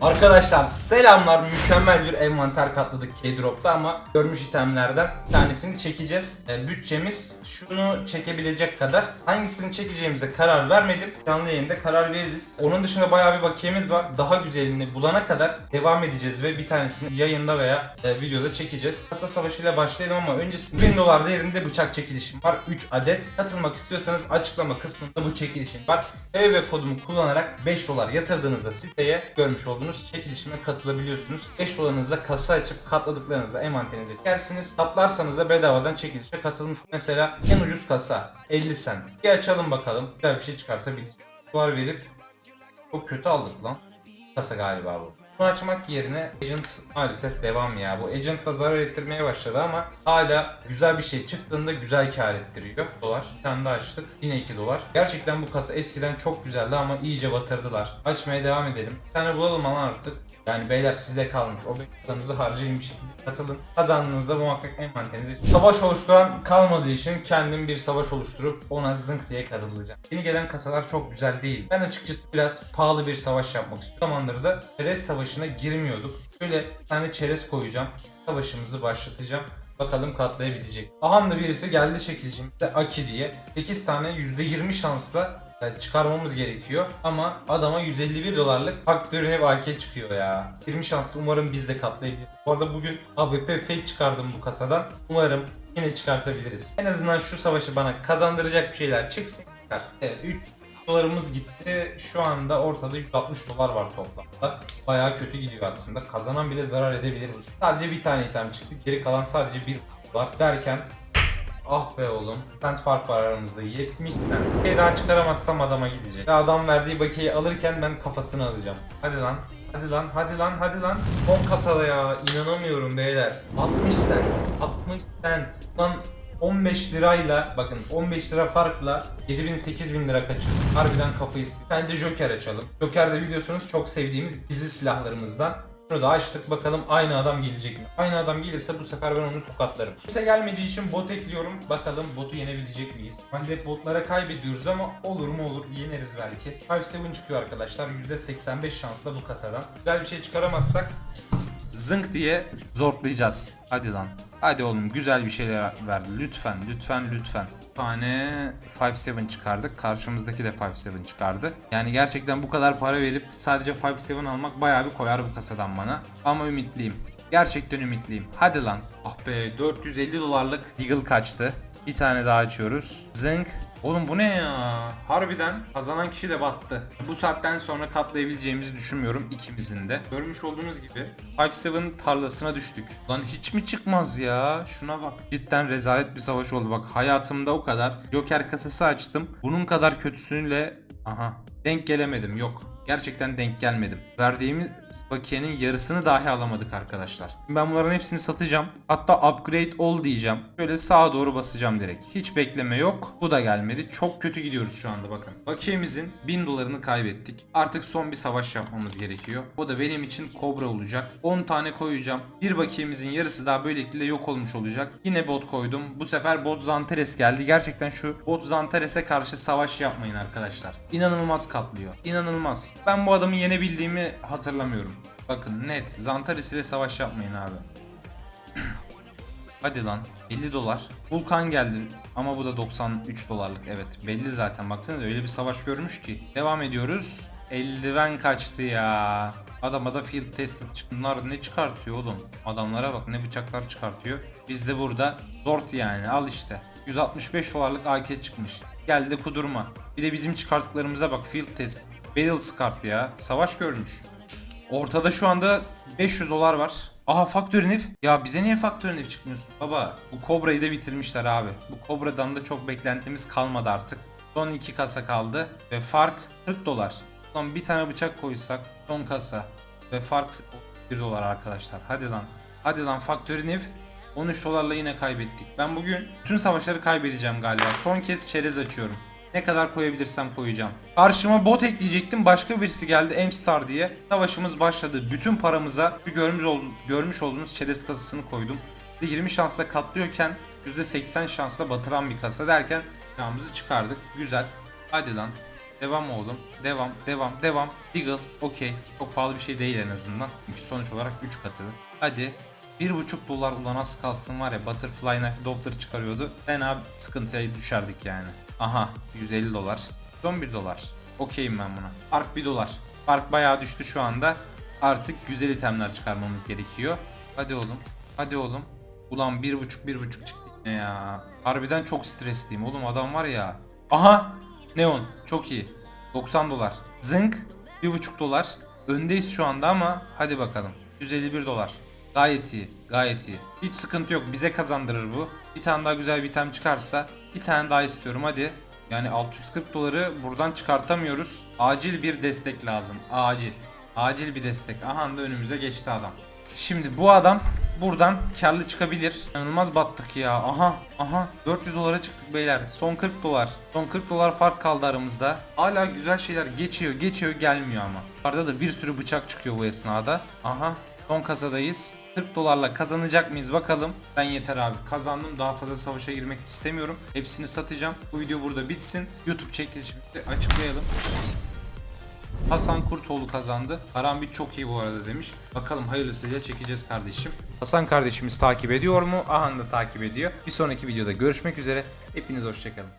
Arkadaşlar selamlar mükemmel bir envanter katladık K-Drop'ta ama görmüş itemlerden bir tanesini çekeceğiz. E, bütçemiz şunu çekebilecek kadar. Hangisini çekeceğimize karar vermedim. Canlı yayında karar veririz. Onun dışında bayağı bir bakiyemiz var. Daha güzelini bulana kadar devam edeceğiz ve bir tanesini yayında veya e, videoda çekeceğiz. Kasa savaşıyla başlayalım ama öncesinde 1000 dolar değerinde bıçak çekilişim var. 3 adet. Katılmak istiyorsanız açıklama kısmında bu çekilişim var. ve kodumu kullanarak 5 dolar yatırdığınızda siteye görmüş olduğunuz çekilişime katılabiliyorsunuz. 5 dolarınızda kasa açıp katladıklarınızda envanterinize çekersiniz. Katlarsanız da bedavadan çekilişe katılmış. Mesela en ucuz kasa 50 cent. Bir açalım bakalım. Güzel bir şey çıkartabiliriz. Dolar verip çok kötü aldık lan. Kasa galiba bu. Bunu açmak yerine Agent maalesef devam ya. Bu Agent da zarar ettirmeye başladı ama hala güzel bir şey çıktığında güzel kar ettiriyor. Dolar. Bir tane daha açtık. Yine 2 dolar. Gerçekten bu kasa eskiden çok güzeldi ama iyice batırdılar. Açmaya devam edelim. Bir tane bulalım ama artık. Yani beyler size kalmış. O bekliyorlarınızı harcayın bir şekilde katılın. Kazandığınızda muhakkak envanterinize savaş oluşturan kalmadığı için kendim bir savaş oluşturup ona zınk diye katılacağım. Yeni gelen kasalar çok güzel değil. Ben açıkçası biraz pahalı bir savaş yapmak istiyorum. Zamanları da çerez savaşına girmiyorduk. Şöyle bir tane çerez koyacağım. Savaşımızı başlatacağım. Bakalım katlayabilecek. Aham da birisi geldi çekilişimizde Aki diye. 8 tane %20 şansla çıkarmamız gerekiyor. Ama adama 151 dolarlık faktörüne AK çıkıyor ya. 20 şanslı umarım biz de katlayabiliriz. Bu arada bugün AWP fake çıkardım bu kasadan. Umarım yine çıkartabiliriz. En azından şu savaşı bana kazandıracak bir şeyler çıksın. Evet 3 dolarımız gitti. Şu anda ortada 160 dolar var toplamda. Bayağı kötü gidiyor aslında. Kazanan bile zarar edebilir. Sadece bir tane item çıktı. Geri kalan sadece bir dolar derken Ah be oğlum. Cent fark var aramızda. 70 cent. Bir şey daha çıkaramazsam adama gidecek. Adam verdiği bakiyeyi alırken ben kafasını alacağım. Hadi lan. Hadi lan, hadi lan, hadi lan. Son kasada ya. inanamıyorum beyler. 60 cent. 60 cent. Lan 15 lirayla bakın 15 lira farkla 7000 8000 lira kaçırdık. Harbiden kafayı sıktık. Bence Joker açalım. Joker de biliyorsunuz çok sevdiğimiz gizli silahlarımızdan. Şunu da açtık bakalım aynı adam gelecek mi? Aynı adam gelirse bu sefer ben onu tokatlarım. Kimse gelmediği için bot ekliyorum. Bakalım botu yenebilecek miyiz? Hani botlara kaybediyoruz ama olur mu olur yeneriz belki. 5-7 çıkıyor arkadaşlar. %85 şansla bu kasadan. Güzel bir şey çıkaramazsak zınk diye zortlayacağız. Hadi lan. Hadi oğlum güzel bir şeyler ver. Lütfen lütfen lütfen. Bir tane 5-7 çıkardık. Karşımızdaki de 5-7 çıkardı. Yani gerçekten bu kadar para verip sadece 5-7 almak bayağı bir koyar bu kasadan bana. Ama ümitliyim. Gerçekten ümitliyim. Hadi lan. Ah be 450 dolarlık Deagle kaçtı. Bir tane daha açıyoruz. Zınk. Oğlum bu ne ya? Harbiden kazanan kişi de battı. Bu saatten sonra katlayabileceğimizi düşünmüyorum ikimizin de. Görmüş olduğunuz gibi 5-7 tarlasına düştük. Lan hiç mi çıkmaz ya? Şuna bak. Cidden rezalet bir savaş oldu. Bak hayatımda o kadar Joker kasası açtım. Bunun kadar kötüsüyle aha denk gelemedim. Yok. Gerçekten denk gelmedim. Verdiğimiz bakiyenin yarısını dahi alamadık arkadaşlar. Ben bunların hepsini satacağım. Hatta upgrade all diyeceğim. Şöyle sağa doğru basacağım direkt. Hiç bekleme yok. Bu da gelmedi. Çok kötü gidiyoruz şu anda bakın. Bakiyemizin 1000 dolarını kaybettik. Artık son bir savaş yapmamız gerekiyor. O da benim için kobra olacak. 10 tane koyacağım. Bir bakiyemizin yarısı daha böylelikle yok olmuş olacak. Yine bot koydum. Bu sefer bot Zanteres geldi. Gerçekten şu bot Zanteres'e karşı savaş yapmayın arkadaşlar. İnanılmaz katlıyor. İnanılmaz. Ben bu adamı yenebildiğimi hatırlamıyorum. Bakın net. Zantares ile savaş yapmayın abi. Hadi lan 50 dolar. Vulkan geldi ama bu da 93 dolarlık evet belli zaten baksana öyle bir savaş görmüş ki. Devam ediyoruz. Eldiven kaçtı ya. Adama da field çıktı. Bunlar ne çıkartıyor oğlum? Adamlara bak ne bıçaklar çıkartıyor. Biz de burada zort yani al işte. 165 dolarlık AK çıkmış. Geldi kudurma. Bir de bizim çıkarttıklarımıza bak field test. Battle Scarf ya. Savaş görmüş. Ortada şu anda 500 dolar var. Aha Faktörün If. Ya bize niye Faktörün If çıkmıyorsun? Baba bu Kobra'yı da bitirmişler abi. Bu Kobra'dan da çok beklentimiz kalmadı artık. Son iki kasa kaldı ve fark 40 dolar. Son bir tane bıçak koysak son kasa ve fark 1 dolar arkadaşlar. Hadi lan. Hadi lan Faktörün If. 13 dolarla yine kaybettik. Ben bugün bütün savaşları kaybedeceğim galiba. Son kez çerez açıyorum. Ne kadar koyabilirsem koyacağım. Karşıma bot ekleyecektim. Başka birisi geldi M-Star diye. Savaşımız başladı. Bütün paramıza şu görmüş, ol- görmüş olduğunuz çerez kasasını koydum. Bir de 20 şansla katlıyorken %80 şansla batıran bir kasa derken yağımızı çıkardık. Güzel. Hadi lan. Devam oğlum. Devam, devam, devam. Deagle. Okey. Çok pahalı bir şey değil en azından. Çünkü sonuç olarak 3 katı. Hadi. 1,5 dolar ulan az kalsın var ya Butterfly Knife Doppler çıkarıyordu. Fena bir sıkıntıya düşerdik yani. Aha 150 dolar. Son 1 dolar. Okeyim ben buna. Fark 1 dolar. Fark bayağı düştü şu anda. Artık güzel itemler çıkarmamız gerekiyor. Hadi oğlum. Hadi oğlum. Ulan 1.5 1.5 çıktı yine ya. Harbiden çok stresliyim oğlum adam var ya. Aha! Neon. Çok iyi. 90 dolar. Zınk. 1.5 dolar. Öndeyiz şu anda ama hadi bakalım. 151 dolar. Gayet iyi. Gayet iyi. Hiç sıkıntı yok. Bize kazandırır bu. Bir tane daha güzel bir item çıkarsa bir tane daha istiyorum hadi. Yani 640 doları buradan çıkartamıyoruz. Acil bir destek lazım. Acil. Acil bir destek. Aha da önümüze geçti adam. Şimdi bu adam buradan karlı çıkabilir. İnanılmaz battık ya. Aha aha 400 dolara çıktık beyler. Son 40 dolar. Son 40 dolar fark kaldı aramızda. Hala güzel şeyler geçiyor geçiyor gelmiyor ama. Arada da bir sürü bıçak çıkıyor bu esnada. Aha son kasadayız. 40 dolarla kazanacak mıyız bakalım. Ben yeter abi kazandım daha fazla savaşa girmek istemiyorum. Hepsini satacağım. Bu video burada bitsin. YouTube çekilişimizi açıklayalım. Hasan Kurtoğlu kazandı. Karambit çok iyi bu arada demiş. Bakalım hayırlısıyla çekeceğiz kardeşim. Hasan kardeşimiz takip ediyor mu? Ahan da takip ediyor. Bir sonraki videoda görüşmek üzere. Hepiniz hoşçakalın.